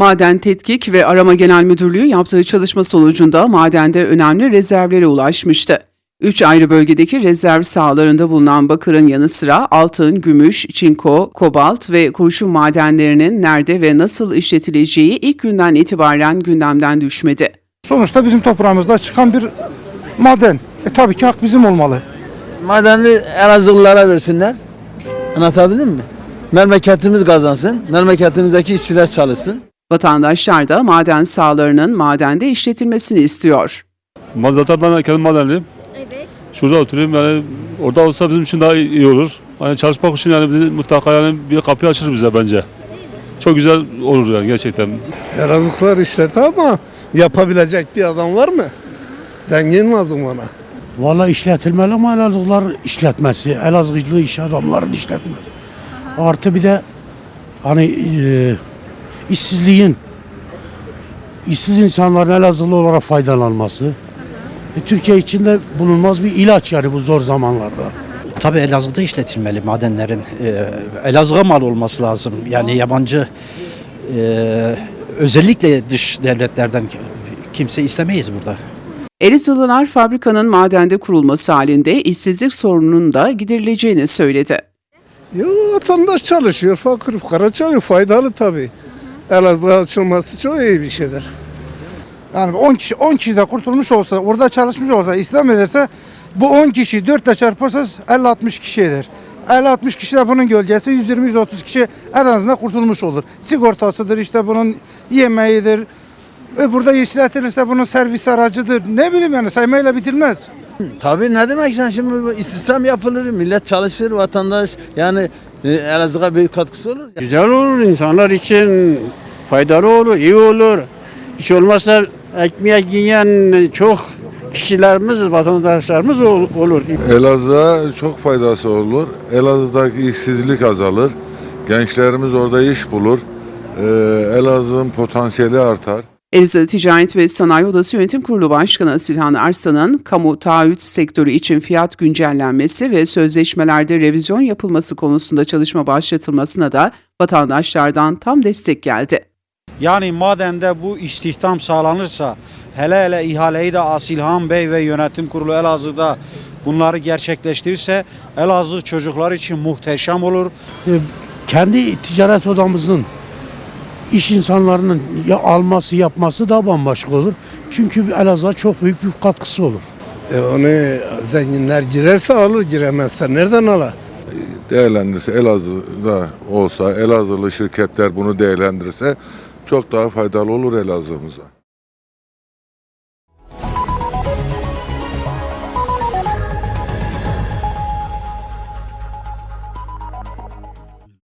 Maden Tetkik ve Arama Genel Müdürlüğü yaptığı çalışma sonucunda madende önemli rezervlere ulaşmıştı. Üç ayrı bölgedeki rezerv sahalarında bulunan bakırın yanı sıra altın, gümüş, çinko, kobalt ve kurşun madenlerinin nerede ve nasıl işletileceği ilk günden itibaren gündemden düşmedi. Sonuçta bizim toprağımızda çıkan bir maden. E tabii ki hak bizim olmalı. Madenli Elazığlılara versinler. Anlatabildim mi? Memleketimiz kazansın. Memleketimizdeki işçiler çalışsın. Vatandaşlar da maden sahalarının madende işletilmesini istiyor. Zaten ben kendim madenliyim. Evet. Şurada oturuyorum yani orada olsa bizim için daha iyi olur. Yani çalışmak için yani bizi mutlaka yani bir kapı açır bize bence. Çok güzel olur yani gerçekten. Yarazıklar işleti ama yapabilecek bir adam var mı? Zengin lazım ona. Valla işletilmeli ama Elazığlılar işletmesi, Elazığlı iş adamların işletmesi. Artı bir de hani e, işsizliğin, işsiz insanların Elazığlı olarak faydalanması. E, Türkiye içinde bulunmaz bir ilaç yani bu zor zamanlarda. Tabii Elazığ'da işletilmeli madenlerin. Ee, Elazığ'a mal olması lazım. Yani yabancı e, özellikle dış devletlerden kimse istemeyiz burada. Elazığlılar fabrikanın madende kurulması halinde işsizlik sorununun da giderileceğini söyledi. Ya vatandaş çalışıyor, fakir fukara çalışıyor, faydalı tabii. Elazığ açılması çok iyi bir şeydir. Yani 10 kişi 10 kişi de kurtulmuş olsa, orada çalışmış olsa, İslam ederse bu 10 kişi 4 ile çarparsanız 50-60 kişi eder. 50-60 kişi de bunun gölgesi 120-130 kişi en azından kurtulmuş olur. Sigortasıdır işte bunun yemeğidir. Ve burada işletilirse bunun servis aracıdır. Ne bileyim yani saymayla bitirmez. Tabii ne demek sen şimdi istihdam yapılır, millet çalışır, vatandaş yani e, Elazığ'a büyük katkısı olur. Güzel olur insanlar için faydalı olur, iyi olur. Hiç olmazsa ekmek yiyen çok kişilerimiz, vatandaşlarımız ol- olur. Elazığ'a çok faydası olur. Elazığ'daki işsizlik azalır. Gençlerimiz orada iş bulur. Ee, Elazığ'ın potansiyeli artar. Elazığ Ticaret ve Sanayi Odası Yönetim Kurulu Başkanı Silhan Arslan'ın kamu taahhüt sektörü için fiyat güncellenmesi ve sözleşmelerde revizyon yapılması konusunda çalışma başlatılmasına da vatandaşlardan tam destek geldi. Yani madende bu istihdam sağlanırsa hele hele ihaleyi de Asilhan Bey ve yönetim kurulu Elazığ'da bunları gerçekleştirirse Elazığ çocuklar için muhteşem olur. E, kendi ticaret odamızın iş insanlarının ya alması yapması daha bambaşka olur. Çünkü Elazığ'a çok büyük bir katkısı olur. E onu zenginler girerse alır, giremezse nereden alır? Değerlendirirse Elazığ'da olsa, Elazığlı şirketler bunu değerlendirirse çok daha faydalı olur Elazığ'ımıza.